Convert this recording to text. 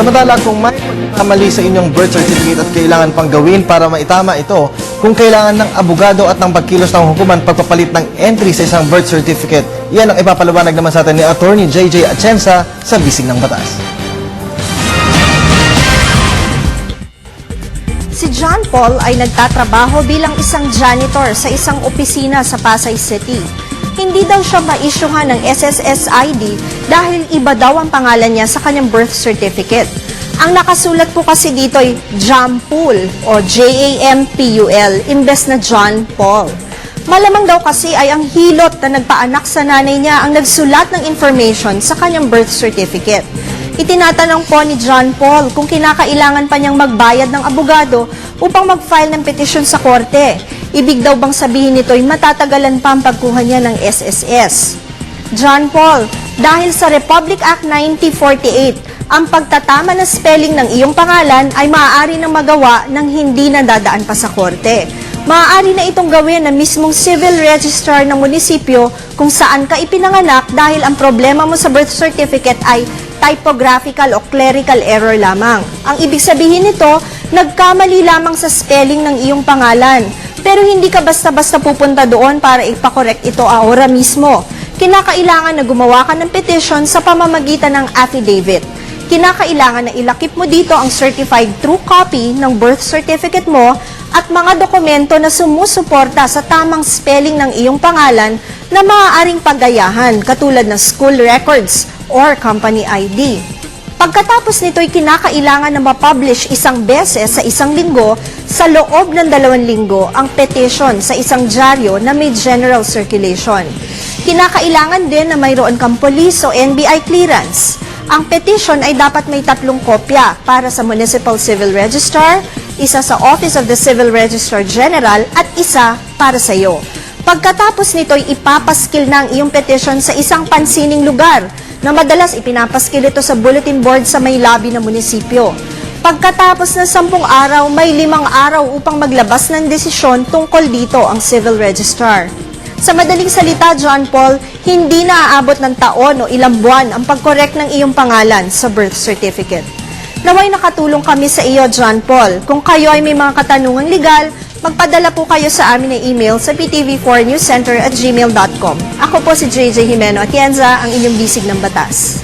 Samantala, kung may pagkakamali sa inyong birth certificate at kailangan pang gawin para maitama ito, kung kailangan ng abogado at ng pagkilos ng hukuman pagpapalit ng entry sa isang birth certificate, yan ang ipapalawanag naman sa atin ni Attorney JJ Atienza sa Bisig ng Batas. Si John Paul ay nagtatrabaho bilang isang janitor sa isang opisina sa Pasay City. Hindi daw siya ma-issuehan ng SSS ID dahil iba daw ang pangalan niya sa kanyang birth certificate. Ang nakasulat po kasi dito ay Jampul o J-A-M-P-U-L imbes na John Paul. Malamang daw kasi ay ang hilot na nagpaanak sa nanay niya ang nagsulat ng information sa kanyang birth certificate. Itinatanong po ni John Paul kung kinakailangan pa niyang magbayad ng abogado upang mag-file ng petisyon sa korte. Ibig daw bang sabihin nito'y matatagalan pa ang pagkuha niya ng SSS. John Paul, dahil sa Republic Act 1948, ang pagtatama ng spelling ng iyong pangalan ay maaari nang magawa ng hindi nadadaan pa sa korte. Maaari na itong gawin ng mismong civil registrar ng munisipyo kung saan ka ipinanganak dahil ang problema mo sa birth certificate ay typographical o clerical error lamang. Ang ibig sabihin nito, nagkamali lamang sa spelling ng iyong pangalan. Pero hindi ka basta-basta pupunta doon para ipakorek ito ahora mismo. Kinakailangan na gumawa ka ng petition sa pamamagitan ng affidavit. Kinakailangan na ilakip mo dito ang certified true copy ng birth certificate mo at mga dokumento na sumusuporta sa tamang spelling ng iyong pangalan na maaaring pagayahan katulad ng school records or company ID. Pagkatapos nito'y kinakailangan na mapublish isang beses sa isang linggo sa loob ng dalawang linggo ang petition sa isang dyaryo na may general circulation. Kinakailangan din na mayroon kang police o NBI clearance. Ang petition ay dapat may tatlong kopya para sa Municipal Civil Registrar, isa sa Office of the Civil Registrar General at isa para sa iyo. Pagkatapos nito'y ipapaskil na ang iyong petition sa isang pansining lugar na madalas ipinapaskil ito sa bulletin board sa may lobby ng munisipyo. Pagkatapos ng sampung araw, may limang araw upang maglabas ng desisyon tungkol dito ang civil registrar. Sa madaling salita, John Paul, hindi na aabot ng taon o ilang buwan ang pagkorek ng iyong pangalan sa birth certificate. Naway nakatulong kami sa iyo, John Paul. Kung kayo ay may mga katanungang legal, magpadala po kayo sa amin ng email sa ptv4newscenter at gmail.com. Ako po si JJ Jimeno Atienza, ang inyong bisig ng batas.